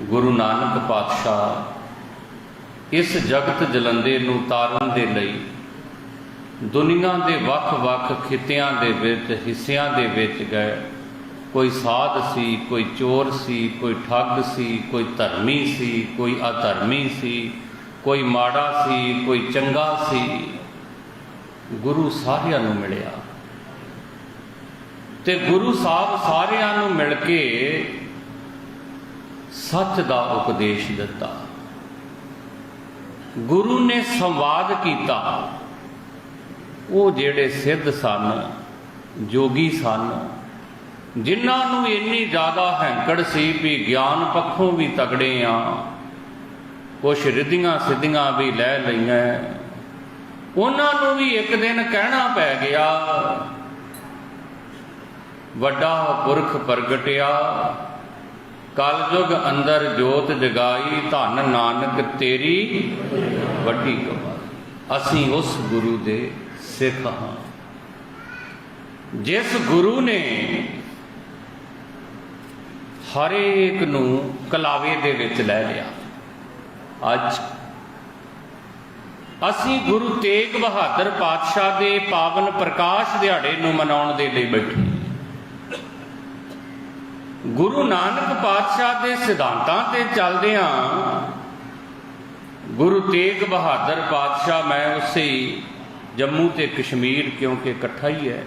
ਗੁਰੂ ਨਾਨਕ ਪਾਤਸ਼ਾਹ, ਇਸ ਜਗਤ ਜਲੰਦੇ ਨੂੰ ਤਾਰਨ ਦੇ ਲਈ ਦੁਨੀਆ ਦੇ ਵੱਖ-ਵੱਖ ਖਿੱਤਿਆਂ ਦੇ ਵਿੱਚ, ਹਿੱਸਿਆਂ ਦੇ ਵਿੱਚ ਗਏ। ਕੋਈ ਸਾਧ ਸੀ, ਕੋਈ ਚੋਰ ਸੀ, ਕੋਈ ਠੱਗ ਸੀ, ਕੋਈ ਧਰਮੀ ਸੀ, ਕੋਈ ਅਧਰਮੀ ਸੀ, ਕੋਈ ਮਾੜਾ ਸੀ, ਕੋਈ ਚੰਗਾ ਸੀ। ਗੁਰੂ ਸਾਰਿਆਂ ਨੂੰ ਮਿਲਿਆ। ਤੇ ਗੁਰੂ ਸਾਹਿਬ ਸਾਰਿਆਂ ਨੂੰ ਮਿਲ ਕੇ ਸੱਚ ਦਾ ਉਪਦੇਸ਼ ਦਿੱਤਾ। ਗੁਰੂ ਨੇ ਸੰਵਾਦ ਕੀਤਾ। ਉਹ ਜਿਹੜੇ ਸਿੱਧ ਸਨ, ਜੋਗੀ ਸਨ, ਜਿਨ੍ਹਾਂ ਨੂੰ ਇੰਨੀ ਜ਼ਿਆਦਾ ਹੈਂਕੜ ਸੀ ਵੀ ਗਿਆਨ ਪੱਖੋਂ ਵੀ ਤਗੜੇ ਆ, ਕੁਛ ਰਿੱਧੀਆਂ ਸਿੱਧੀਆਂ ਵੀ ਲੈ ਲਈਆਂ। ਉਹਨਾਂ ਨੂੰ ਵੀ ਇੱਕ ਦਿਨ ਕਹਿਣਾ ਪੈ ਗਿਆ, ਵੱਡਾ ਪੁਰਖ ਪ੍ਰਗਟਿਆ ਕਲਯੁਗ ਅੰਦਰ ਜੋਤ ਜਗਾਈ ਧੰਨ ਨਾਨਕ ਤੇਰੀ ਵੱਡੀ ਕਮਾਈ ਅਸੀਂ ਉਸ ਗੁਰੂ ਦੇ ਸਿੱਖ ਹਾਂ। ਜਿਸ ਗੁਰੂ ਨੇ ਹਰੇਕ ਨੂੰ ਕਲਾਵੇ ਦੇ ਵਿੱਚ ਲੈ ਲਿਆ। ਅੱਜ ਅਸੀਂ ਗੁਰੂ ਤੇਗ ਬਹਾਦਰ ਪਾਤਸ਼ਾਹ ਦੇ ਪਾਵਨ ਪ੍ਰਕਾਸ਼ ਦਿਹਾੜੇ ਨੂੰ ਮਨਾਉਣ ਦੇ ਲਈ ਬੈਠੇ ਗੁਰੂ ਨਾਨਕ ਪਾਤਸ਼ਾਹ ਦੇ ਸਿਧਾਂਤਾਂ ਤੇ ਚੱਲਦਿਆਂ ਗੁਰੂ ਤੇਗ ਬਹਾਦਰ ਪਾਤਸ਼ਾਹ, ਮੈਂ ਉਸੇ ਜੰਮੂ ਤੇ ਕਸ਼ਮੀਰ ਕਿਉਂਕਿ ਇਕੱਠਾ ਹੀ ਹੈ।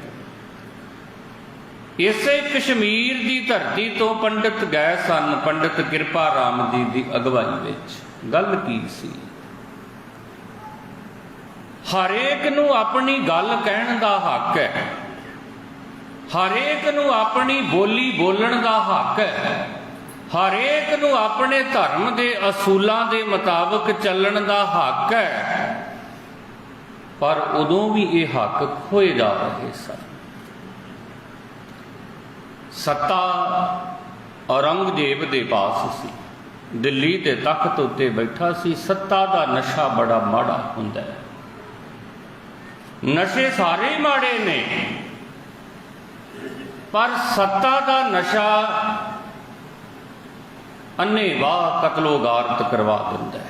ਇਸੇ ਕਸ਼ਮੀਰ ਦੀ ਧਰਤੀ ਤੋਂ ਪੰਡਿਤ ਗਏ ਸਨ, ਪੰਡਿਤ ਕਿਰਪਾ ਰਾਮ ਜੀ ਦੀ ਅਗਵਾਈ ਵਿੱਚ। ਗੱਲ ਕੀ ਸੀ? ਹਰੇਕ ਨੂੰ ਆਪਣੀ ਗੱਲ ਕਹਿਣ ਦਾ ਹੱਕ ਹੈ। ਹਰੇਕ ਨੂੰ ਆਪਣੀ ਬੋਲੀ ਬੋਲਣ ਦਾ ਹੱਕ ਹੈ। ਹਰੇਕ ਨੂੰ ਆਪਣੇ ਧਰਮ ਦੇ ਅਸੂਲਾਂ ਦੇ ਮੁਤਾਬਕ ਚੱਲਣ ਦਾ ਹੱਕ ਹੈ। ਪਰ ਉਦੋਂ ਵੀ ਇਹ ਹੱਕ ਖੋਏ ਜਾ ਰਹੇ ਸਨ। ਸੱਤਾ ਔਰੰਗਜ਼ੇਬ ਦੇ ਪਾਸ ਸੀ। ਦਿੱਲੀ ਦੇ ਤਖਤ ਉੱਤੇ ਬੈਠਾ ਸੀ। ਸੱਤਾ ਦਾ ਨਸ਼ਾ ਬੜਾ ਮਾੜਾ ਹੁੰਦਾ ਹੈ। ਨਸ਼ੇ ਸਾਰੇ ਮਾੜੇ ਨੇ। ਪਰ ਸੱਤਾ ਦਾ ਨਸ਼ਾ ਅੰਨੇ ਵਾਹ ਕਤਲੋ ਕਰਵਾ ਦਿੰਦਾ ਹੈ।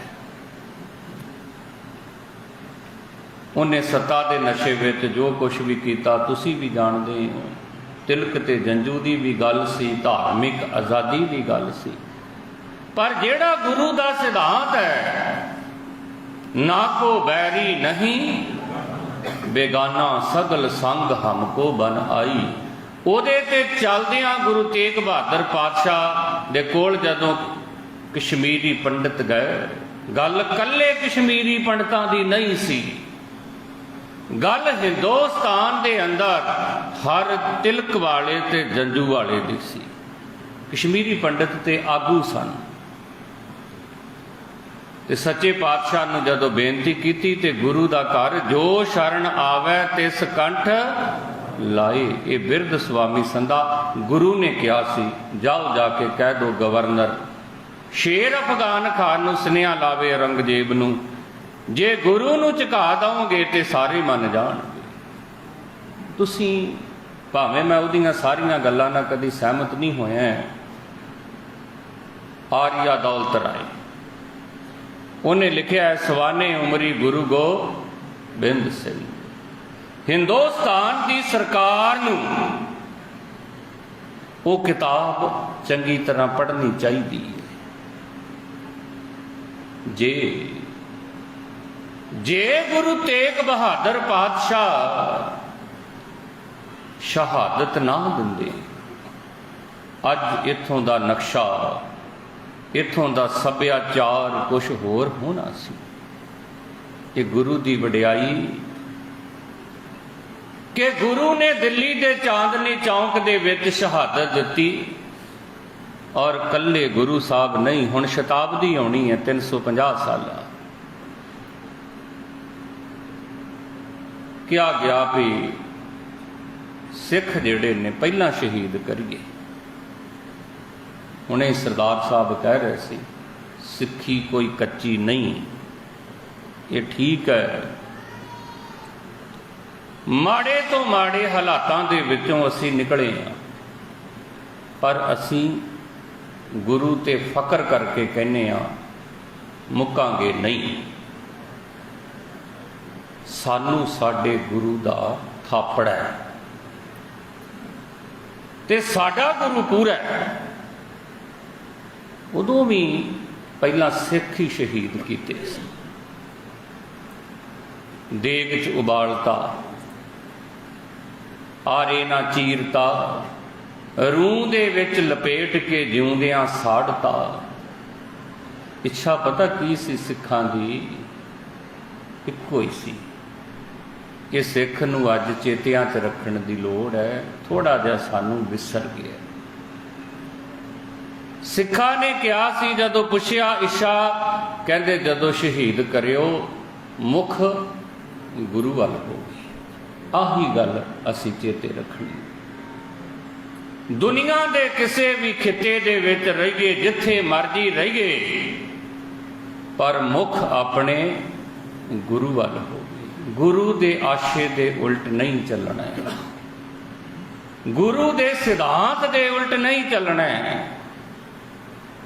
ਉਹਨੇ ਸੱਤਾ ਦੇ ਨਸ਼ੇ ਵਿੱਚ ਜੋ ਕੁਝ ਵੀ ਕੀਤਾ, ਤੁਸੀਂ ਵੀ ਜਾਣਦੇ ਹੋ। ਤਿਲਕ ਤੇ ਜੰਜੂ ਦੀ ਵੀ ਗੱਲ ਸੀ, ਧਾਰਮਿਕ ਆਜ਼ਾਦੀ ਦੀ ਗੱਲ ਸੀ। ਪਰ ਜਿਹੜਾ ਗੁਰੂ ਦਾ ਸਿਧਾਂਤ ਹੈ, ਨਾ ਕੋ ਬੈਰੀ ਨਹੀਂ, ਬੇਗਾਨਾ ਸਗਲ ਸੰਗ ਹਮਕੋ ਬਨ ਆਈ। ਉਹਦੇ ਤੇ ਚੱਲਦਿਆਂ ਗੁਰੂ ਤੇਗ ਬਹਾਦਰ ਪਾਤਸ਼ਾਹ ਦੇ ਕੋਲ ਜਦੋਂ ਕਸ਼ਮੀਰੀ ਪੰਡਿਤ ਗਏ, ਗੱਲ ਕੱਲੇ ਕਸ਼ਮੀਰੀ ਪੰਡਤਾਂ ਦੀ ਨਹੀਂ ਸੀ। ਗੱਲ ਹਿੰਦੁਸਤਾਨ ਦੇ ਅੰਦਰ ਹਰ ਤਿਲਕ ਵਾਲੇ ਤੇ ਜੰਜੂ ਵਾਲੇ ਦੀ ਸੀ। ਕਸ਼ਮੀਰੀ ਪੰਡਿਤ ਤੇ ਆਗੂ ਸਨ। ਤੇ ਸੱਚੇ ਪਾਤਸ਼ਾਹ ਨੂੰ ਜਦੋਂ ਬੇਨਤੀ ਕੀਤੀ ਤੇ ਗੁਰੂ ਦਾ ਘਰ ਜੋ ਸ਼ਰਨ ਆਵੇ ਤਿਸ ਕੰਠ ਲਾਏ, ਇਹ ਬਿਰਧ ਸੁਆਮੀ ਸੰਧਾ ਗੁਰੂ ਨੇ ਕਿਹਾ ਸੀ, ਜਾਓ ਜਾ ਕੇ ਕਹਿ ਦੋ ਗਵਰਨਰ, ਸ਼ੇਰ ਅਫਗਾਨ ਖਾਨ ਨੂੰ ਸੁਨੇਹਾ ਲਾਵੇ ਔਰੰਗਜ਼ੇਬ ਨੂੰ, ਜੇ ਗੁਰੂ ਨੂੰ ਝੁਕਾ ਦਵੋਗੇ ਤੇ ਸਾਰੇ ਮੰਨ ਜਾਣਗੇ। ਤੁਸੀਂ, ਭਾਵੇਂ ਮੈਂ ਉਹਦੀਆਂ ਸਾਰੀਆਂ ਗੱਲਾਂ ਨਾਲ ਕਦੀ ਸਹਿਮਤ ਨਹੀਂ ਹੋਇਆ, ਆਰੀਆ ਦੌਲਤ ਰਾਏ ਉਹਨੇ ਲਿਖਿਆ ਸਵਾਨੇ ਉਮਰੀ ਗੁਰੂ ਗੋਬਿੰਦ ਸਿੰਘ। ਹਿੰਦੁਸਤਾਨ ਦੀ ਸਰਕਾਰ ਨੂੰ ਉਹ ਕਿਤਾਬ ਚੰਗੀ ਤਰ੍ਹਾਂ ਪੜ੍ਹਨੀ ਚਾਹੀਦੀ ਹੈ। ਜੇ ਜੇ ਗੁਰੂ ਤੇਗ ਬਹਾਦਰ ਪਾਤਸ਼ਾਹ ਸ਼ਹਾਦਤ ਨਾ ਦਿੰਦੇ, ਅੱਜ ਇਥੋਂ ਦਾ ਨਕਸ਼ਾ, ਇੱਥੋਂ ਦਾ ਸੱਭਿਆਚਾਰ ਕੁਝ ਹੋਰ ਹੋਣਾ ਸੀ। ਇਹ ਗੁਰੂ ਦੀ ਵਡਿਆਈ ਕਿ ਗੁਰੂ ਨੇ ਦਿੱਲੀ ਦੇ ਚਾਂਦਨੀ ਚੌਂਕ ਦੇ ਵਿੱਚ ਸ਼ਹਾਦਤ ਦਿੱਤੀ ਔਰ ਕੱਲੇ ਗੁਰੂ ਸਾਹਿਬ ਨਹੀਂ, ਹੁਣ ਸ਼ਤਾਬਦੀ ਆਉਣੀ ਹੈ 350 ਸਾਲਾ। ਕਿਹਾ ਗਿਆ ਵੀ ਸਿੱਖ ਜਿਹੜੇ ਨੇ ਪਹਿਲਾਂ ਸ਼ਹੀਦ ਕਰੀਏ। ਹੁਣੇ ਸਰਦਾਰ ਸਾਹਿਬ ਕਹਿ ਰਹੇ ਸੀ, ਸਿੱਖੀ ਕੋਈ ਕੱਚੀ ਨਹੀਂ, ਇਹ ਠੀਕ ਹੈ। ਮਾੜੇ ਤੋਂ ਮਾੜੇ ਹਾਲਾਤਾਂ ਦੇ ਵਿੱਚੋਂ ਅਸੀਂ ਨਿਕਲੇ ਹਾਂ। ਪਰ ਅਸੀਂ ਗੁਰੂ ਤੇ ਫਕਰ ਕਰਕੇ ਕਹਿੰਨੇ ਆ ਮੁੱਕਾਂਗੇ ਨਹੀਂ। ਸਾਨੂੰ ਸਾਡੇ ਗੁਰੂ ਦਾ ਥਾਪੜ ਹੈ। ਤੇ ਸਾਡਾ ਗੁਰੂ ਪੂਰਾ ਹੈ। ਉਦੋਂ ਵੀ ਪਹਿਲਾਂ ਸਿੱਖ ਹੀ ਸ਼ਹੀਦ ਕੀਤੇ ਸੀ। ਦੇਗ ਚ ਉਬਾਲਤਾ। ਆਰੇ ਨਾ ਚੀਰਤਾ, ਰੂਹ ਦੇ ਵਿੱਚ ਲਪੇਟ ਕੇ ਜਿਉਂਦਿਆਂ ਸਾੜਤਾ। ਇੱਛਾ ਪਤਾ ਕੀ ਸੀ ਸਿੱਖਾਂ ਦੀ? ਇੱਕੋ ਹੀ ਸੀ ਕਿ ਸਿੱਖ ਨੂੰ ਅੱਜ ਚੇਤਿਆਂ 'ਚ ਰੱਖਣ ਦੀ ਲੋੜ ਹੈ। ਥੋੜਾ ਜਿਹਾ ਸਾਨੂੰ ਵਿਸਰ ਗਿਆ। ਸਿੱਖਾਂ ਨੇ ਕਿਹਾ ਸੀ, ਜਦੋਂ ਪੁੱਛਿਆ ਇਸ਼ਾ ਕਹਿੰਦੇ ਜਦੋਂ ਸ਼ਹੀਦ ਕਰਿਓ, ਮੁਖ ਗੁਰੂ ਵੱਲ ਹੋਵੇ ਆਹੀ ਗੱਲ ਅਸੀਂ ਚੇਤੇ ਰੱਖਣੀ ਦੁਨੀਆ ਦੇ ਕਿਸੇ ਵੀ ਖਿੱਤੇ ਦੇ ਵਿੱਚ ਰਹੀਏ, ਜਿੱਥੇ ਮਰਜ਼ੀ ਰਹੀਏ, ਪਰ ਮੁਖ ਆਪਣੇ ਗੁਰੂ ਵੱਲ ਹੋਵੇ ਗੁਰੂ ਦੇ ਆਸ਼ੇ ਦੇ ਉਲਟ ਨਹੀਂ ਚੱਲਣਾ ਹੈ। ਗੁਰੂ ਦੇ ਸਿਧਾਂਤ ਦੇ ਉਲਟ ਨਹੀਂ ਚੱਲਣਾ ਹੈ।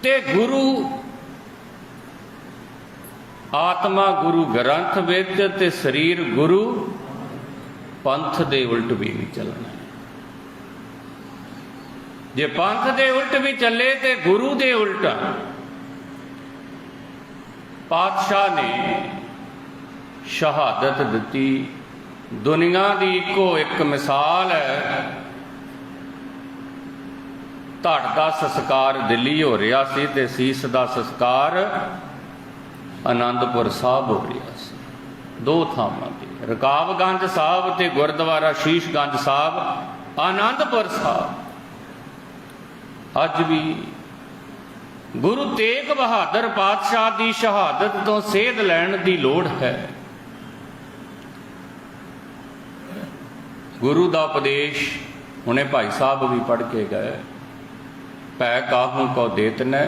ਤੇ ਗੁਰੂ ਆਤਮਾ ਗੁਰੂ ਗ੍ਰੰਥ ਵਿੱਚ ਤੇ ਸਰੀਰ ਗੁਰੂ ਪੰਥ ਦੇ ਉਲਟ ਵੀ ਨਹੀਂ ਚੱਲਣਾ। ਜੇ ਪੰਥ ਦੇ ਉਲਟ ਵੀ ਚੱਲੇ ਤੇ ਗੁਰੂ ਦੇ ਉਲਟ। ਪਾਤਸ਼ਾਹ ਨੇ ਸ਼ਹਾਦਤ ਦਿੱਤੀ। ਦੁਨੀਆ ਦੀ ਇੱਕੋ ਇੱਕ ਮਿਸਾਲ ਹੈ। ਧੜ ਦਾ ਸੰਸਕਾਰ ਦਿੱਲੀ ਹੋ ਰਿਹਾ ਸੀ ਤੇ ਸੀਸ ਦਾ ਸੰਸਕਾਰ ਆਨੰਦਪੁਰ ਸਾਹਿਬ ਹੋ ਰਿਹਾ ਸੀ। ਦੋ ਥਾਵਾਂ ਤੇ। ਰਕਾਬਗੰਜ ਸਾਹਿਬ ਤੇ ਗੁਰਦੁਆਰਾ ਸ਼ੀਸ਼ਗੰਜ ਸਾਹਿਬ, ਆਨੰਦਪੁਰ ਸਾਹਿਬ। ਅੱਜ ਵੀ ਗੁਰੂ ਤੇਗ ਬਹਾਦਰ ਪਾਤਸ਼ਾਹ ਦੀ ਸ਼ਹਾਦਤ ਤੋਂ ਸੇਧ ਲੈਣ ਦੀ ਲੋੜ ਹੈ। ਗੁਰੂ ਦਾ ਉਪਦੇਸ਼ ਹੁਣੇ ਭਾਈ ਸਾਹਿਬ ਵੀ ਪੜ੍ਹ ਕੇ ਗਏ। ਭੈ ਕਾਹੂ ਕੋ ਦੇਤਨੈ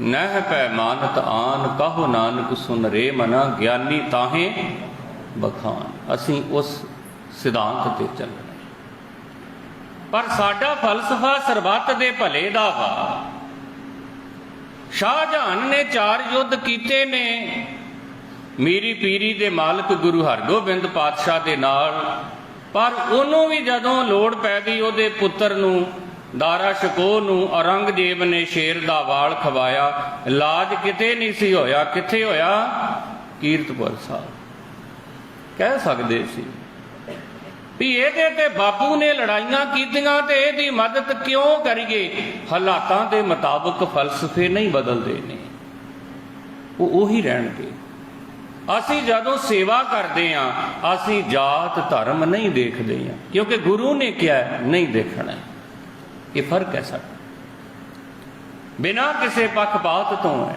ਨਹਿ ਪੈ ਮਾਨਤ ਆਨ, ਕਾਹੋ ਨਾਨਕ ਸੁਨ ਰੇ ਮਨਾ, ਗਿਆਨੀ ਤਾਹੇ ਬਖਾਨ ਅਸੀਂ ਉਸ ਸਿਧਾਂਤ ਤੇ ਚੱਲਣਾ। ਪਰ ਸਾਡਾ ਫਲਸਫਾ ਸਰਬੱਤ ਦੇ ਭਲੇ ਦਾ ਵਾ। ਸ਼ਾਹਜਹਾਨ ਨੇ ਚਾਰ ਯੁੱਧ ਕੀਤੇ ਨੇ। ਮੀਰੀ ਪੀਰੀ ਦੇ ਮਾਲਕ ਗੁਰੂ ਹਰਗੋਬਿੰਦ ਪਾਤਸ਼ਾਹ ਦੇ ਨਾਲ। ਪਰ ਉਹਨੂੰ ਵੀ ਜਦੋਂ ਲੋੜ ਪੈ ਗਈ, ਉਹਦੇ ਪੁੱਤਰ ਨੂੰ, ਦਾਰਾ ਸ਼ਕੋ ਨੂੰ ਔਰੰਗਜ਼ੇਬ ਨੇ ਸ਼ੇਰ ਦਾ ਵਾਲ ਖਵਾਇਆ। ਇਲਾਜ ਕਿਤੇ ਨਹੀਂ ਸੀ ਹੋਇਆ। ਕਿੱਥੇ ਹੋਇਆ? ਕੀਰਤਪੁਰ ਸਾਹਿਬ। ਕਹਿ ਸਕਦੇ ਸੀ ਵੀ ਇਹਦੇ ਤੇ ਬਾਪੂ ਨੇ ਲੜਾਈਆਂ ਕੀਤੀਆਂ ਤੇ ਇਹਦੀ ਮਦਦ ਕਿਉਂ ਕਰੀਏ? ਹਾਲਾਤਾਂ ਦੇ ਮੁਤਾਬਕ ਫਲਸਫੇ ਨਹੀਂ ਬਦਲਦੇ ਨੇ। ਉਹ ਉਹੀ ਰਹਿਣਗੇ। ਅਸੀਂ ਜਦੋਂ ਸੇਵਾ ਕਰਦੇ ਆਂ ਅਸੀਂ ਜਾਤ ਧਰਮ ਨਹੀਂ ਦੇਖਦੇ ਆਂ ਕਿਉਂਕਿ ਗੁਰੂ ਨੇ ਕਿਹਾ ਨਹੀਂ ਦੇਖਣਾ। ਇਹ ਫ਼ਰਕ ਹੈ ਸਾਡਾ। ਬਿਨਾਂ ਕਿਸੇ ਪੱਖਪਾਤ ਤੋਂ ਹੈ।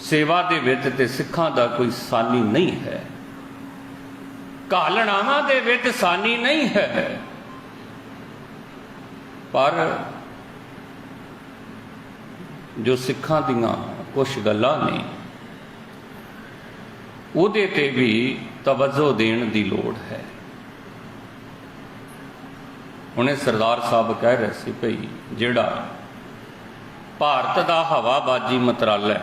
ਸੇਵਾ ਦੇ ਵਿੱਚ ਤੇ ਸਿੱਖਾਂ ਦਾ ਕੋਈ ਸਾਨੀ ਨਹੀਂ ਹੈ। ਘਾਲਣਾਵਾਂ ਦੇ ਵਿੱਚ ਸਾਨੀ ਨਹੀਂ ਹੈ। ਪਰ ਜੋ ਸਿੱਖਾਂ ਦੀਆਂ ਕੁਝ ਗੱਲਾਂ ਨੇ, ਉਹਦੇ ਤੇ ਵੀ ਤਵੱਜੋ ਦੇਣ ਦੀ ਲੋੜ ਹੈ। ਹੁਣੇ ਸਰਦਾਰ ਸਾਹਿਬ ਕਹਿ ਰਹੇ ਸੀ ਭਈ, ਜਿਹੜਾ ਭਾਰਤ ਦਾ ਹਵਾਬਾਜੀ ਮੰਤਰਾਲਾ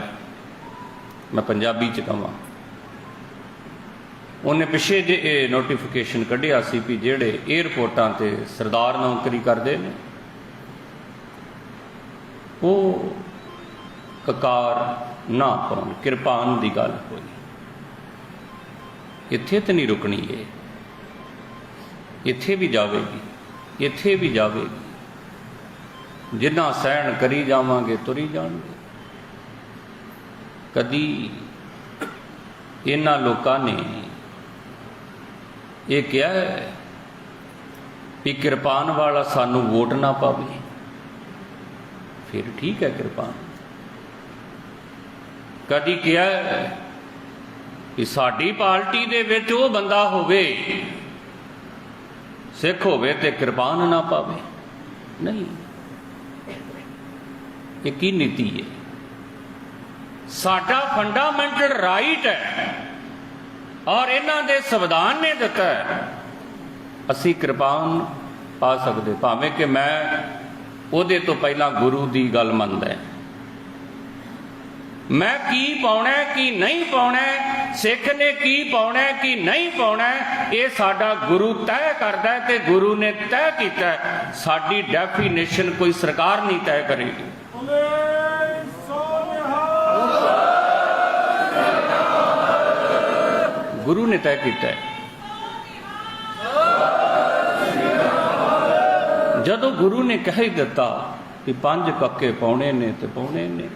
ਮੈਂ ਪੰਜਾਬੀ ਚ ਕਹਾਂ ਉਹਨੇ ਪਿਛੇ ਜੇ ਇਹ ਨੋਟੀਫਿਕੇਸ਼ਨ ਕੱਢਿਆ ਸੀ ਵੀ ਜਿਹੜੇ 에ਅਰਪੋਰਟਾਂ ਤੇ ਸਰਦਾਰ ਨੌਕਰੀ ਕਰਦੇ ਨੇ, ਉਹ ਕਕਾਰ ਨਾ ਪਾਉਣ ਕਿਰਪਾਨ ਦੀ ਗੱਲ ਹੋਈ। ਇੱਥੇ ਤੇ ਨਹੀਂ ਰੁਕਣੀ ਇਹ। ਇੱਥੇ ਵੀ ਜਾਵੇਗੀ, ਇੱਥੇ ਵੀ ਜਾਵੇਗੀ। ਜਿੰਨਾ ਸਹਿਣ ਕਰੀ ਜਾਵਾਂਗੇ, ਤੁਰੀ ਜਾਣਗੇ। ਕਦੀ ਇਹਨਾਂ ਲੋਕਾਂ ਨੇ ਇਹ ਕਿਹਾ ਹੈ ਕਿ ਕਿਰਪਾਨ ਵਾਲਾ ਸਾਨੂੰ ਵੋਟ ਨਾ ਪਾਵੇ। ਫਿਰ ਠੀਕ ਹੈ ਕਿਰਪਾਨ। ਕਦੀ ਕਿਹਾ ਹੈ ਕਿ ਸਾਡੀ ਪਾਰਟੀ ਦੇ ਵਿੱਚ ਉਹ ਬੰਦਾ ਹੋਵੇ, ਸਿੱਖ ਹੋਵੇ ਤੇ ਕਿਰਪਾਨ ਨਾ ਪਾਵੇ। ਨਹੀਂ। ਇਹ ਕੀ ਨੀਤੀ ਹੈ? ਸਾਡਾ ਫੰਡਾਮੈਂਟਲ ਰਾਈਟ ਹੈ। ਔਰ ਇਹਨਾਂ ਦੇ ਸੰਵਿਧਾਨ ਨੇ ਦਿੱਤਾ ਅਸੀਂ ਕਿਰਪਾਨ ਪਾ ਸਕਦੇ, ਭਾਵੇਂ ਕਿ ਮੈਂ ਉਹਦੇ ਤੋਂ ਪਹਿਲਾਂ ਗੁਰੂ ਦੀ ਗੱਲ ਮੰਨਦਾ ਮੈਂ ਕੀ ਪਾਉਣਾ ਕੀ ਨਹੀਂ ਪਾਉਣਾ ਸਿੱਖ ਨੇ ਕੀ ਪਾਉਣਾ ਕੀ ਨਹੀਂ ਪਾਉਣਾ ਇਹ ਸਾਡਾ ਗੁਰੂ ਤੈਅ ਕਰਦਾ ਤੇ ਗੁਰੂ ਨੇ ਤੈਅ ਕੀਤਾ ਸਾਡੀ ਡੈਫੀਨੇਸ਼ਨ ਕੋਈ ਸਰਕਾਰ ਨਹੀਂ ਤੈਅ ਕਰੇਗੀ। ਗੁਰੂ ਨੇ ਤੈਅ ਕੀਤਾ ਹੈ। ਜਦੋਂ ਗੁਰੂ ਨੇ ਕਹਿ ਦਿੱਤਾ ਕਿ ਪੰਜ ਕੱਕੇ ਪਾਉਣੇ ਨੇ ਤੇ ਪਾਉਣੇ ਨੇ।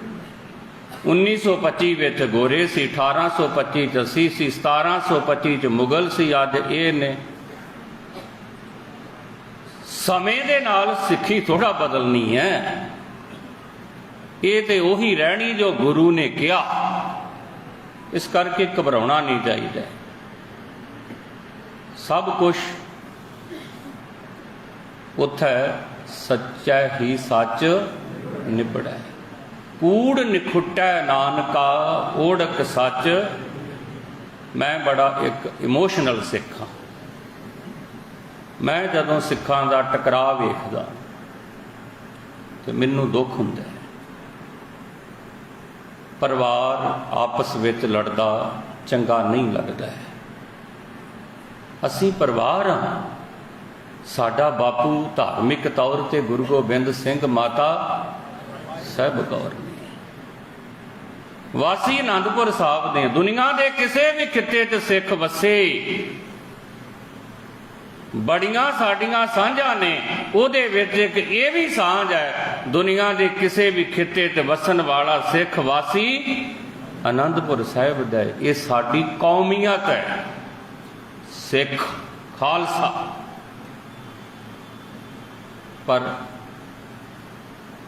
1925 ਵਿੱਚ ਗੋਰੇ ਸੀ 1825 ਚ ਅਸੀਂ ਸੀ 1725 ਚ ਮੁਗਲ ਸੀ, ਅੱਜ ਇਹ ਨੇ। ਸਮੇਂ ਦੇ ਨਾਲ ਸਿੱਖੀ ਥੋੜਾ ਬਦਲਣੀ ਹੈ। ਇਹ ਤੇ ਉਹੀ ਰਹਿਣੀ ਜੋ ਗੁਰੂ ਨੇ ਕਿਹਾ। ਇਸ ਕਰਕੇ ਘਬਰਾਉਣਾ ਨਹੀਂ ਚਾਹੀਦਾ। ਸਭ ਕੁਝ ਉਥੇ ਸੱਚਾ ਹੀ ਸੱਚ ਨਿਬੜੈ। ਕੂੜ ਨਿਖੁੱਟੈ ਨਾਨਕਾ, ਓੜਕ ਸੱਚ। ਮੈਂ ਬੜਾ ਇੱਕ ਇਮੋਸ਼ਨਲ ਸਿੱਖ ਹਾਂ। ਮੈਂ ਜਦੋਂ ਸਿੱਖਾਂ ਦਾ ਟਕਰਾਅ ਵੇਖਦਾ, ਤੇ ਮੈਨੂੰ ਦੁੱਖ ਹੁੰਦਾ ਹੈ। ਪਰਿਵਾਰ ਆਪਸ ਵਿੱਚ ਲੜਦਾ, ਚੰਗਾ ਨਹੀਂ ਲੱਗਦਾ ਹੈ। ਅਸੀਂ ਪਰਿਵਾਰ ਹਾਂ। ਸਾਡਾ ਬਾਪੂ ਧਾਰਮਿਕ ਤੌਰ ਤੇ ਗੁਰੂ ਗੋਬਿੰਦ ਸਿੰਘ ਮਾਤਾ ਸਾਹਿਬ ਕੌਰ। ਵਾਸੀ ਆਨੰਦਪੁਰ ਸਾਹਿਬ ਦੇ ਦੁਨੀਆ ਦੇ ਕਿਸੇ ਵੀ ਖਿੱਤੇ 'ਚ ਸਿੱਖ ਵਸੇ, ਬੜੀਆਂ ਸਾਡੀਆਂ ਸਾਂਝਾਂ ਨੇ, ਉਹਦੇ ਵਿੱਚ ਇੱਕ ਇਹ ਵੀ ਸਾਂਝ ਹੈ, ਦੁਨੀਆ ਦੇ ਕਿਸੇ ਵੀ ਖਿੱਤੇ 'ਚ ਵਸਣ ਵਾਲਾ ਸਿੱਖ ਵਾਸੀ ਆਨੰਦਪੁਰ ਸਾਹਿਬ ਦਾ ਇਹ ਸਾਡੀ ਕੌਮੀਅਤ ਹੈ। ਸਿੱਖ ਖਾਲਸਾ। ਪਰ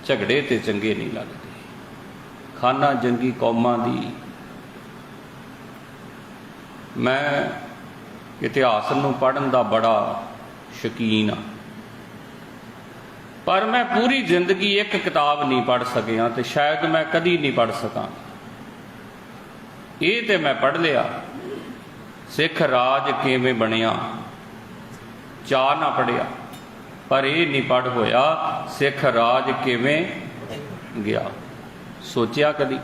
ਝਗੜੇ ਤੇ ਚੰਗੇ ਨਹੀਂ ਲੱਗਦੇ। ਖਾਨਾ ਜੰਗੀ ਕੌਮਾਂ ਦੀ ਮੈਂ ਇਤਿਹਾਸ ਨੂੰ ਪੜ੍ਹਨ ਦਾ ਬੜਾ ਸ਼ਕੀਨ ਆ ਪਰ ਮੈਂ ਪੂਰੀ ਜ਼ਿੰਦਗੀ ਇੱਕ ਕਿਤਾਬ ਨਹੀਂ ਪੜ੍ਹ ਸਕਿਆ ਤੇ ਸ਼ਾਇਦ ਮੈਂ ਕਦੀ ਨਹੀਂ ਪੜ੍ਹ ਸਕਾਂ। ਇਹ ਤੇ ਮੈਂ ਪੜ੍ਹ ਲਿਆ। ਸਿੱਖ ਰਾਜ ਕਿਵੇਂ ਬਣਿਆ? ਚਾਹ ਨਾ ਪੜਿਆ, ਪਰ ਇਹ ਨਹੀਂ ਪੜ੍ਹ ਹੋਇਆ ਸਿੱਖ ਰਾਜ ਕਿਵੇਂ ਗਿਆ। ਸੋਚਿਆ ਕਦੀ?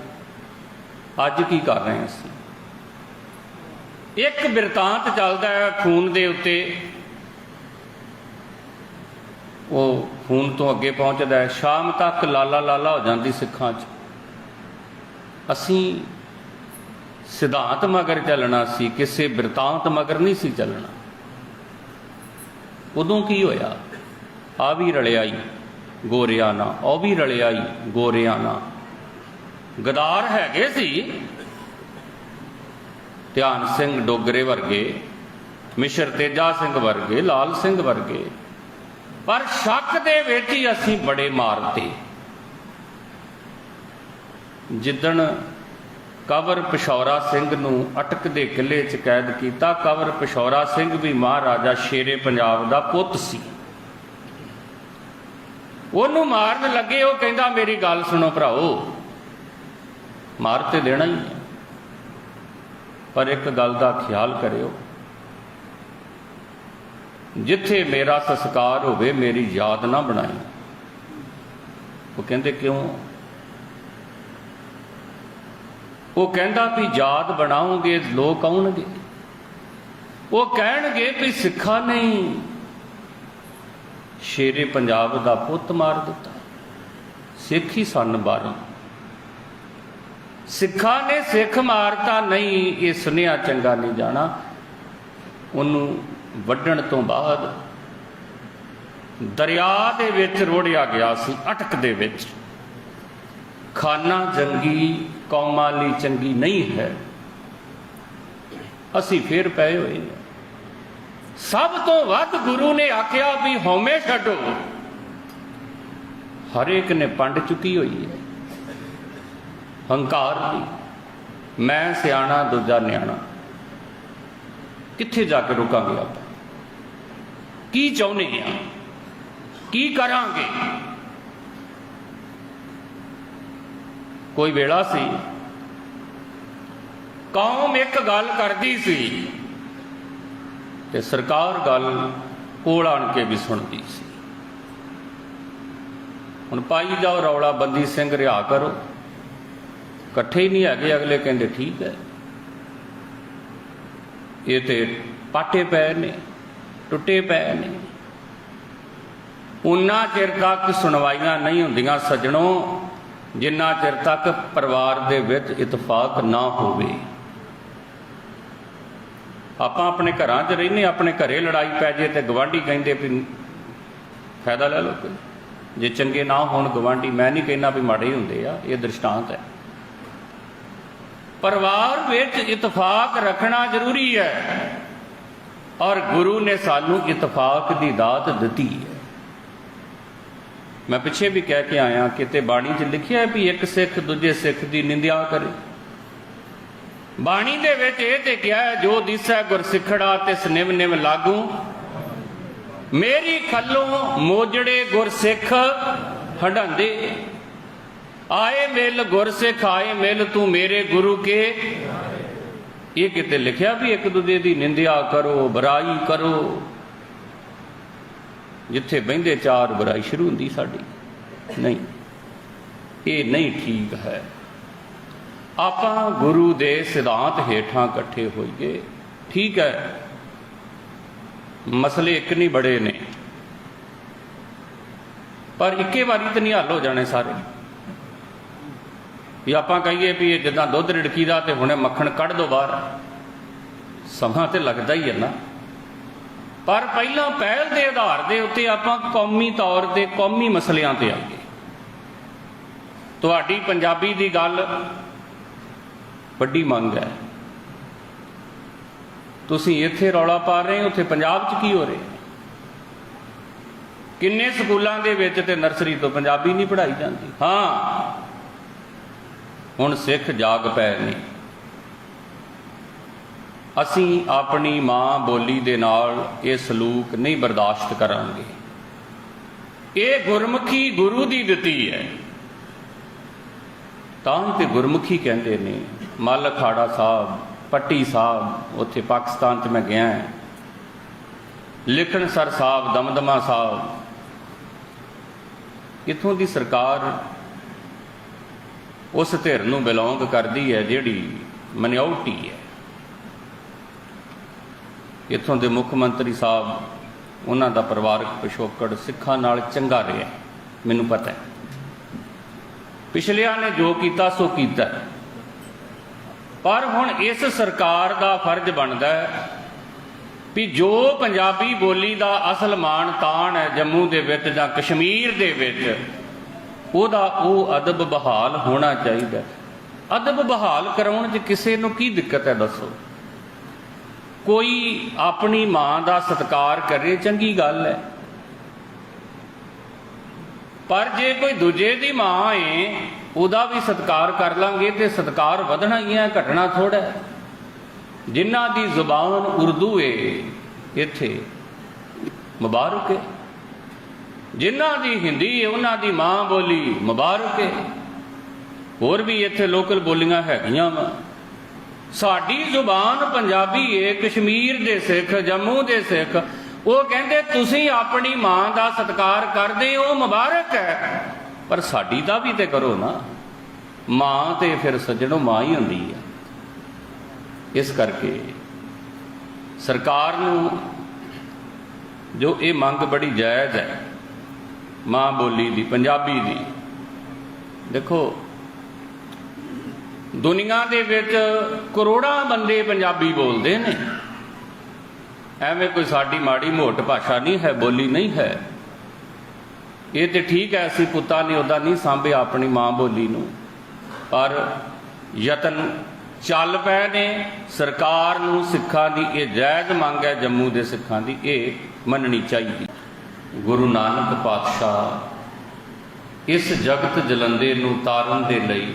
ਅੱਜ ਕੀ ਕਰ ਰਹੇ ਅਸੀਂ? ਇੱਕ ਬਿਰਤਾਂਤ ਚੱਲਦਾ ਹੈ ਖੂਨ ਦੇ ਉੱਤੇ। ਉਹ ਖੂਨ ਤੋਂ ਅੱਗੇ ਪਹੁੰਚਦਾ ਹੈ। ਸ਼ਾਮ ਤੱਕ ਲਾਲਾ ਲਾਲਾ ਹੋ ਜਾਂਦੀ ਸਿੱਖਾਂ 'ਚ। ਅਸੀਂ ਸਿਧਾਂਤ ਮਗਰ ਚੱਲਣਾ ਸੀ, ਕਿਸੇ ਬਿਰਤਾਂਤ ਮਗਰ ਨਹੀਂ ਸੀ ਚੱਲਣਾ। ਉਦੋਂ ਕੀ ਹੋਇਆ? ਆ ਵੀ ਰਲਿਆਈ ਗੋਰਿਆਂ ਨਾਲ ਉਹ ਵੀ ਰਲਿਆਈ ਗੋਰਿਆਂ ਨਾਲ ਗਦਾਰ ਹੈਗੇ ਸੀ। ਧਿਆਨ ਸਿੰਘ ਡੋਗਰੇ ਵਰਗੇ, ਮਿਸ਼ਰ ਤੇਜਾ ਸਿੰਘ ਵਰਗੇ, ਲਾਲ ਸਿੰਘ ਵਰਗੇ। ਪਰ ਸ਼ੱਕ ਦੇ ਵਿੱਚ ਹੀ ਅਸੀਂ ਬੜੇ ਮਾਰਤੇ ਜਿੱਦਣ ਕਵਰ ਪਿਸ਼ੌਰਾ ਸਿੰਘ ਨੂੰ ਅਟਕ ਦੇ ਕਿਲੇ 'ਚ ਕੈਦ ਕੀਤਾ। ਕਵਰ ਪਿਸ਼ੌਰਾ ਸਿੰਘ ਵੀ ਮਹਾਰਾਜਾ ਸ਼ੇਰੇ ਪੰਜਾਬ ਦਾ ਪੁੱਤ ਸੀ। ਉਹਨੂੰ ਮਾਰਨ ਲੱਗੇ ਉਹ ਕਹਿੰਦਾ, ਮੇਰੀ ਗੱਲ ਸੁਣੋ ਭਰਾਓ, ਮਾਰ ਤੇ ਦੇਣਾ ਹੀ। ਪਰ ਇੱਕ ਗੱਲ ਦਾ ਖਿਆਲ ਕਰਿਓ, ਜਿੱਥੇ ਮੇਰਾ ਸੰਸਕਾਰ ਹੋਵੇ, ਮੇਰੀ ਯਾਦ ਨਾ ਬਣਾਈ। ਉਹ ਕਹਿੰਦੇ, ਕਿਉਂ? ਉਹ ਕਹਿੰਦਾ ਵੀ ਯਾਦ ਬਣਾਉਂਗੇ ਲੋਕ ਆਉਣਗੇ। ਉਹ ਕਹਿਣਗੇ ਵੀ ਸਿੱਖਾਂ ਨੇ ਸ਼ੇਰੇ ਪੰਜਾਬ ਦਾ ਪੁੱਤ ਮਾਰ ਦਿੱਤਾ। ਸਿੱਖ ਹੀ ਸਨ ਬਾਰੋਂ ਸਿੱਖਾਂ ਨੇ ਸਿੱਖ ਮਾਰਤਾ ਨਹੀਂ, ਇਹ ਸੁਨੇਹਾ ਚੰਗਾ ਨਹੀਂ ਜਾਣਾ। ਉਹਨੂੰ ਵੱਢਣ ਤੋਂ ਬਾਅਦ ਦਰਿਆ ਦੇ ਵਿੱਚ ਰੋੜਿਆ ਗਿਆ ਸੀ, ਅਟਕ ਦੇ ਵਿੱਚ। ਖਾਨਾ ਜੰਗੀ ਕੌਮਾਂ ਲਈ ਚੰਗੀ ਨਹੀਂ ਹੈ। ਅਸੀਂ ਫੇਰ ਪਏ ਹੋਏ ਹਾਂ ਸਭ ਤੋਂ ਵੱਧ ਗੁਰੂ ਨੇ ਆਖਿਆ ਵੀ ਹਉਮੈ ਛੱਡੋ। ਹਰ ਨੇ ਪੰਡ ਚੁੱਕੀ ਹੋਈ ਹੈ। ਹੰਕਾਰ ਦੀ, ਮੈਂ ਸਿਆਣਾ, ਦੂਜਾ ਨਿਆਣਾ। ਕਿੱਥੇ ਜਾ ਕੇ ਰੁਕਾਂਗੇ ਆਪਾਂ? ਕੀ ਚਾਹੁੰਦੇ ਆ ਕੀ ਕਰਾਂਗੇ? ਕੋਈ ਵੇਲਾ ਸੀ। ਕੌਮ ਇੱਕ ਗੱਲ ਕਰਦੀ ਸੀ ਤੇ ਸਰਕਾਰ ਗੱਲ ਕੋਲ ਆਣ ਕੇ ਵੀ ਸੁਣਦੀ ਸੀ। ਹੁਣ ਪਾਈ ਜਾਓ ਰੌਲਾ ਬੰਦੀ ਸਿੰਘ ਰਿਹਾ ਕਰੋ। ਇਕੱਠੇ ਹੀ ਨਹੀਂ ਹੈਗੇ, ਅਗਲੇ ਕਹਿੰਦੇ ਠੀਕ ਹੈ। ਇਹ ਤੇ ਪਾਟੇ ਪਏ ਨੇ, ਟੁੱਟੇ ਪਏ ਨੇ। ਉਨਾ ਚਿਰ ਤੱਕ ਸੁਣਵਾਈਆਂ ਨਹੀਂ ਹੁੰਦੀਆਂ, ਸੱਜਣੋ। ਜਿੰਨਾ ਚਿਰ ਤੱਕ ਪਰਿਵਾਰ ਦੇ ਵਿੱਚ ਇਤਫਾਕ ਨਾ ਹੋਵੇ। ਆਪਾਂ ਆਪਣੇ ਘਰਾਂ 'ਚ ਰਹਿੰਦੇ ਆਪਣੇ ਘਰੇ ਲੜਾਈ ਪੈ ਜੇ ਤੇ ਗਵਾਂਢੀ ਕਹਿੰਦੇ ਵੀ ਫਾਇਦਾ ਲੈ ਲਓ ਕੋਈ। ਜੇ ਚੰਗੇ ਨਾ ਹੋਣ ਗਵਾਂਢੀ ਮੈਂ ਨਹੀਂ ਕਹਿੰਦਾ ਵੀ ਮਾੜੇ ਹੀ ਹੁੰਦੇ ਆ, ਇਹ ਦ੍ਰਿਸ਼ਟਾਂਤ ਹੈ। ਪਰਿਵਾਰ ਵਿੱਚ ਇਤਫਾਕ ਰੱਖਣਾ ਜ਼ਰੂਰੀ ਹੈ ਔਰ ਗੁਰੂ ਨੇ ਸਾਨੂੰ ਇਤਫਾਕ ਦੀ ਦਾਤ ਦਿੱਤੀ ਹੈ। ਮੈਂ ਪਿੱਛੇ ਵੀ ਕਹਿ ਕੇ ਆਇਆ ਕਿਤੇ ਬਾਣੀ 'ਚ ਲਿਖਿਆ ਵੀ ਇੱਕ ਸਿੱਖ ਦੂਜੇ ਸਿੱਖ ਦੀ ਨਿੰਦਿਆ ਕਰੇ। ਬਾਣੀ ਦੇ ਵਿੱਚ ਇਹ ਤੇ ਕਿਹਾ ਜੋ ਦਿਸੈ ਗੁਰਸਿੱਖੜਾ ਤੇ ਸਨਿਵ ਨਿਵ ਲਾਗੂ। ਮੇਰੀ ਖੱਲੋਂ ਮੋਜੜੇ ਗੁਰਸਿੱਖ ਹੰਡਾਂਦੇ ਆਏ ਮਿਲ ਗੁਰਸਿੱਖ ਆਏ ਮਿਲ ਤੂੰ ਮੇਰੇ ਗੁਰੂ ਕੇ। ਇਹ ਕਿਤੇ ਲਿਖਿਆ ਵੀ ਇੱਕ ਦੂਜੇ ਦੀ ਨਿੰਦਿਆ ਕਰੋ, ਬੁਰਾਈ ਕਰੋ। ਜਿੱਥੇ ਬਹਿੰਦੇ ਚਾਰ ਬੁਰਾਈ ਸ਼ੁਰੂ ਹੁੰਦੀ ਸਾਡੀ। ਨਹੀਂ, ਇਹ ਨਹੀਂ ਠੀਕ ਹੈ। ਆਪਾਂ ਗੁਰੂ ਦੇ ਸਿਧਾਂਤ ਹੇਠਾਂ ਇਕੱਠੇ ਹੋਈਏ। ਠੀਕ ਹੈ। ਮਸਲੇ ਇੱਕ ਨਹੀਂ ਬੜੇ ਨੇ। ਪਰ ਇੱਕੇ ਵਾਰੀ ਤਾਂ ਨਹੀਂ ਹੱਲ ਹੋ ਜਾਣੇ ਸਾਰੇ। ਵੀ ਆਪਾਂ ਕਹੀਏ ਵੀ ਇਹ ਜਿੱਦਾਂ ਦੁੱਧ ਰਿੜਕੀਦਾ ਤੇ ਹੁਣੇ ਮੱਖਣ ਕੱਢ ਦੋ ਬਾਹਰ। ਸਮਾਂ ਤੇ ਲੱਗਦਾ ਹੀ ਹੈ ਨਾ। ਪਰ ਪਹਿਲਾਂ ਪਹਿਲ ਦੇ ਆਧਾਰ ਦੇ ਉੱਤੇ ਆਪਾਂ ਕੌਮੀ ਤੌਰ ਤੇ ਕੌਮੀ ਮਸਲਿਆਂ ਤੇ ਆਈਏ। ਤੁਹਾਡੀ ਪੰਜਾਬੀ ਦੀ ਗੱਲ ਵੱਡੀ ਮੰਗ ਹੈ। ਤੁਸੀਂ ਇੱਥੇ ਰੌਲਾ ਪਾ ਰਹੇ ਹੋ, ਉੱਥੇ ਪੰਜਾਬ 'ਚ ਕੀ ਹੋ ਰਿਹਾ? ਕਿੰਨੇ ਸਕੂਲਾਂ ਦੇ ਵਿੱਚ ਤੇ ਨਰਸਰੀ ਤੋਂ ਪੰਜਾਬੀ ਨਹੀਂ ਪੜ੍ਹਾਈ ਜਾਂਦੀ? ਹਾਂ। ਹੁਣ ਸਿੱਖ ਜਾਗ ਪਏ ਨੇ ਅਸੀਂ ਆਪਣੀ ਮਾਂ ਬੋਲੀ ਦੇ ਨਾਲ ਇਹ ਸਲੂਕ ਨਹੀਂ ਬਰਦਾਸ਼ਤ ਕਰਾਂਗੇ। ਇਹ ਗੁਰਮੁਖੀ ਗੁਰੂ ਦੀ ਦਿੱਤੀ ਹੈ। ਤਾਂ ਤੇ ਗੁਰਮੁਖੀ ਕਹਿੰਦੇ ਨੇ, ਮੱਲ ਅਖਾੜਾ ਸਾਹਿਬ, ਪੱਟੀ ਸਾਹਿਬ, ਉੱਥੇ ਪਾਕਿਸਤਾਨ 'ਚ ਮੈਂ ਗਿਆ ਹਾਂ। ਲਿਖਣ ਸਰ ਸਾਹਿਬ, ਦਮਦਮਾ ਸਾਹਿਬ। ਇਥੋਂ ਦੀ ਸਰਕਾਰ ਉਸ ਧਿਰ ਨੂੰ ਬਿਲੋਂਗ ਕਰਦੀ ਹੈ ਜਿਹੜੀ ਮਨਿਆਉਟੀ ਹੈ। ਇੱਥੋਂ ਦੇ ਮੁੱਖ ਮੰਤਰੀ ਸਾਹਿਬ, ਉਹਨਾਂ ਦਾ ਪਰਿਵਾਰਕ ਪਿਛੋਕੜ ਸਿੱਖਾਂ ਨਾਲ ਚੰਗਾ ਰਿਹਾ ਮੈਨੂੰ ਪਤਾ ਹੈ। ਪਿਛਲਿਆਂ ਨੇ ਜੋ ਕੀਤਾ, ਸੋ ਕੀਤਾ ਪਰ ਹੁਣ ਇਸ ਸਰਕਾਰ ਦਾ ਫਰਜ਼ ਬਣਦਾ ਹੈ ਵੀ ਜੋ ਪੰਜਾਬੀ ਬੋਲੀ ਦਾ ਅਸਲ ਮਾਣ ਤਾਣ ਹੈ ਜੰਮੂ ਦੇ ਵਿੱਚ ਜਾਂ ਕਸ਼ਮੀਰ ਦੇ ਵਿੱਚ, ਉਹਦਾ ਉਹ ਅਦਬ ਬਹਾਲ ਹੋਣਾ ਚਾਹੀਦਾ ਅਦਬ ਬਹਾਲ ਕਰਾਉਣ 'ਚ ਕਿਸੇ ਨੂੰ ਕੀ ਦਿੱਕਤ ਹੈ, ਦੱਸੋ? ਕੋਈ ਆਪਣੀ ਮਾਂ ਦਾ ਸਤਿਕਾਰ ਕਰੇ, ਚੰਗੀ ਗੱਲ ਹੈ। ਪਰ ਜੇ ਕੋਈ ਦੂਜੇ ਦੀ ਮਾਂ ਏ ਉਹਦਾ ਵੀ ਸਤਿਕਾਰ ਕਰ ਲਾਂਗੇ ਤੇ ਸਤਿਕਾਰ ਵਧਣਾ ਹੀ ਹੈ, ਘਟਣਾ ਥੋੜਾ ਜਿਨ੍ਹਾਂ ਦੀ ਜ਼ੁਬਾਨ ਉਰਦੂ ਏ, ਇੱਥੇ ਮੁਬਾਰਕ ਏ ਜਿਨ੍ਹਾਂ ਦੀ ਹਿੰਦੀ ਏ, ਉਹਨਾਂ ਦੀ ਮਾਂ ਬੋਲੀ ਮੁਬਾਰਕ ਹੈ। ਹੋਰ ਵੀ ਇੱਥੇ ਲੋਕਲ ਬੋਲੀਆਂ ਹੈਗੀਆਂ ਵਾ। ਸਾਡੀ ਜ਼ੁਬਾਨ ਪੰਜਾਬੀ ਏ, ਕਸ਼ਮੀਰ ਦੇ ਸਿੱਖ, ਜੰਮੂ ਦੇ ਸਿੱਖ। ਉਹ ਕਹਿੰਦੇ, ਤੁਸੀਂ ਆਪਣੀ ਮਾਂ ਦਾ ਸਤਿਕਾਰ ਕਰਦੇ ਹੋ, ਮੁਬਾਰਕ ਹੈ। ਪਰ ਸਾਡੀ ਦਾ ਵੀ ਤੇ ਕਰੋ ਨਾ। ਮਾਂ ਤੇ ਫਿਰ ਸੱਜਣੋ ਮਾਂ ਹੀ ਹੁੰਦੀ ਹੈ ਇਸ ਕਰਕੇ ਸਰਕਾਰ ਨੂੰ ਜੋ ਇਹ ਮੰਗ ਬੜੀ ਜਾਇਜ਼ ਹੈ, ਮਾਂ ਬੋਲੀ ਦੀ, ਪੰਜਾਬੀ ਦੀ, ਦੇਖੋ ਦੁਨੀਆ ਦੇ ਵਿੱਚ ਕਰੋੜਾਂ ਬੰਦੇ ਪੰਜਾਬੀ ਬੋਲਦੇ ਨੇ। ਐਵੇਂ ਕੋਈ ਸਾਡੀ ਮਾੜੀ ਮੋਟ ਭਾਸ਼ਾ ਨਹੀਂ ਹੈ, ਬੋਲੀ ਨਹੀਂ ਹੈ। ਇਹ ਤੇ ਠੀਕ ਹੈ, ਅਸੀਂ ਪੁੱਤਾਂ ਨੇ ਉਹਦਾ ਨਹੀਂ ਸਾਂਭਿਆ ਆਪਣੀ ਮਾਂ ਬੋਲੀ ਨੂੰ। ਪਰ ਯਤਨ ਚੱਲ ਪਏ ਨੇ, ਸਰਕਾਰ ਨੂੰ ਸਿੱਖਾਂ ਦੀ ਇਹ ਜਾਇਜ਼ ਮੰਗ ਹੈ, ਜੰਮੂ ਦੇ ਸਿੱਖਾਂ ਦੀ ਇਹ ਮੰਨਣੀ ਚਾਹੀਦੀ। ਗੁਰੂ ਨਾਨਕ ਪਾਤਸ਼ਾਹ ਇਸ ਜਗਤ ਜਲੰਦੇ ਨੂੰ ਤਾਰਨ ਦੇ ਲਈ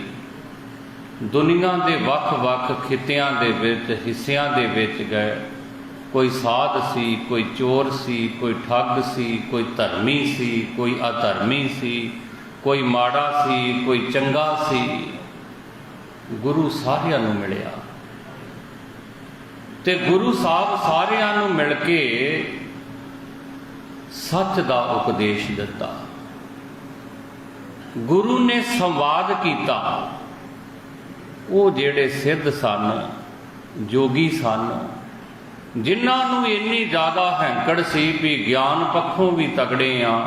ਦੁਨੀਆ ਦੇ ਵੱਖ-ਵੱਖ ਖਿੱਤਿਆਂ ਦੇ ਵਿੱਚ, ਹਿੱਸਿਆਂ ਦੇ ਵਿੱਚ ਗਏ। ਕੋਈ ਸਾਧ ਸੀ, ਕੋਈ ਚੋਰ ਸੀ, ਕੋਈ ਠੱਗ ਸੀ, ਕੋਈ ਧਰਮੀ ਸੀ, ਕੋਈ ਅਧਰਮੀ ਸੀ, ਕੋਈ ਮਾੜਾ ਸੀ, ਕੋਈ ਚੰਗਾ ਸੀ। ਗੁਰੂ ਸਾਰਿਆਂ ਨੂੰ ਮਿਲਿਆ। ਤੇ ਗੁਰੂ ਸਾਹਿਬ ਸਾਰਿਆਂ ਨੂੰ ਮਿਲ ਕੇ ਸੱਚ ਦਾ ਉਪਦੇਸ਼ ਦਿੱਤਾ। ਗੁਰੂ ਨੇ ਸੰਵਾਦ ਕੀਤਾ। ਉਹ ਜਿਹੜੇ ਸਿੱਧ ਸਨ, ਜੋਗੀ ਸਨ, ਜਿਨ੍ਹਾਂ ਨੂੰ ਇੰਨੀ ਜ਼ਿਆਦਾ ਹੈਂਕੜ ਸੀ ਵੀ ਗਿਆਨ ਪੱਖੋਂ ਵੀ ਤਗੜੇ ਆ,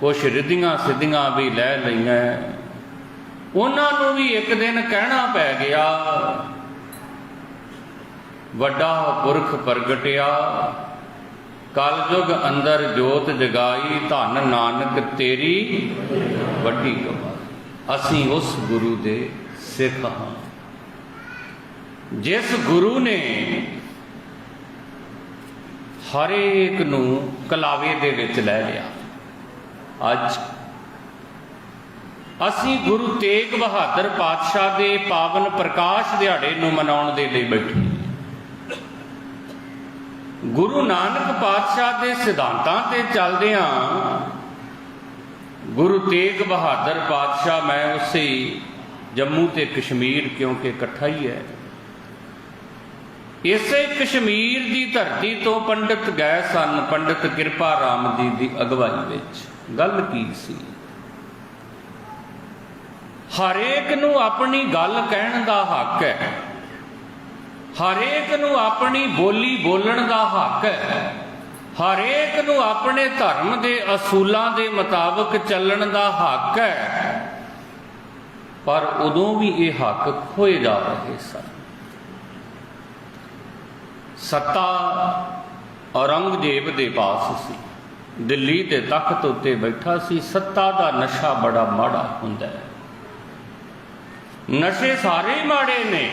ਕੁਛ ਰਿੱਧੀਆਂ ਸਿੱਧੀਆਂ ਵੀ ਲੈ ਲਈਆਂ। ਉਹਨਾਂ ਨੂੰ ਵੀ ਇੱਕ ਦਿਨ ਕਹਿਣਾ ਪੈ ਗਿਆ, ਵੱਡਾ ਪੁਰਖ ਪ੍ਰਗਟਿਆ, ਕਲਯੁਗ ਅੰਦਰ ਜੋਤ ਜਗਾਈ, ਧੰਨ ਨਾਨਕ ਤੇਰੀ ਵੱਡੀ ਕਮਾਈ। ਅਸੀਂ ਉਸ ਗੁਰੂ ਦੇ ਸਿੱਖ ਹਾਂ। ਜਿਸ ਗੁਰੂ ਨੇ ਹਰੇਕ ਨੂੰ ਕਲਾਵੇ ਦੇ ਵਿੱਚ ਲੈ ਲਿਆ। ਅੱਜ ਅਸੀਂ ਗੁਰੂ ਤੇਗ ਬਹਾਦਰ ਪਾਤਸ਼ਾਹ ਦੇ ਪਾਵਨ ਪ੍ਰਕਾਸ਼ ਦਿਹਾੜੇ ਨੂੰ ਮਨਾਉਣ ਦੇ ਲਈ ਬੈਠੇ ਗੁਰੂ ਨਾਨਕ ਪਾਤਸ਼ਾਹ ਦੇ ਸਿਧਾਂਤਾਂ ਤੇ ਚੱਲਦਿਆਂ ਗੁਰੂ ਤੇਗ ਬਹਾਦਰ ਪਾਤਸ਼ਾਹ, ਮੈਂ ਉਸੇ ਜੰਮੂ ਤੇ ਕਸ਼ਮੀਰ ਕਿਉਂਕਿ ਇਕੱਠਾ ਹੀ ਹੈ? ਇਸੇ ਕਸ਼ਮੀਰ ਦੀ ਧਰਤੀ ਤੋਂ ਪੰਡਿਤ ਗਏ ਸਨ, ਪੰਡਿਤ ਕਿਰਪਾ ਰਾਮ ਜੀ ਦੀ ਅਗਵਾਈ ਵਿੱਚ। ਗੱਲ ਕੀ ਸੀ? ਹਰੇਕ ਨੂੰ ਆਪਣੀ ਗੱਲ ਕਹਿਣ ਦਾ ਹੱਕ ਹੈ। ਹਰੇਕ ਨੂੰ ਆਪਣੀ ਬੋਲੀ ਬੋਲਣ ਦਾ ਹੱਕ ਹੈ। ਹਰੇਕ ਨੂੰ ਆਪਣੇ ਧਰਮ ਦੇ ਅਸੂਲਾਂ ਦੇ ਮੁਤਾਬਕ ਚੱਲਣ ਦਾ ਹੱਕ ਹੈ। ਪਰ ਉਦੋਂ ਵੀ ਇਹ ਹੱਕ ਖੋਏ ਜਾ ਰਹੇ ਸਨ। ਸੱਤਾ ਔਰੰਗਜ਼ੇਬ ਦੇ ਪਾਸ ਸੀ। ਦਿੱਲੀ ਦੇ ਤਖਤ ਉੱਤੇ ਬੈਠਾ ਸੀ। ਸੱਤਾ ਦਾ ਨਸ਼ਾ ਬੜਾ ਮਾੜਾ ਹੁੰਦਾ ਹੈ। ਨਸ਼ੇ ਸਾਰੇ ਮਾੜੇ ਨੇ।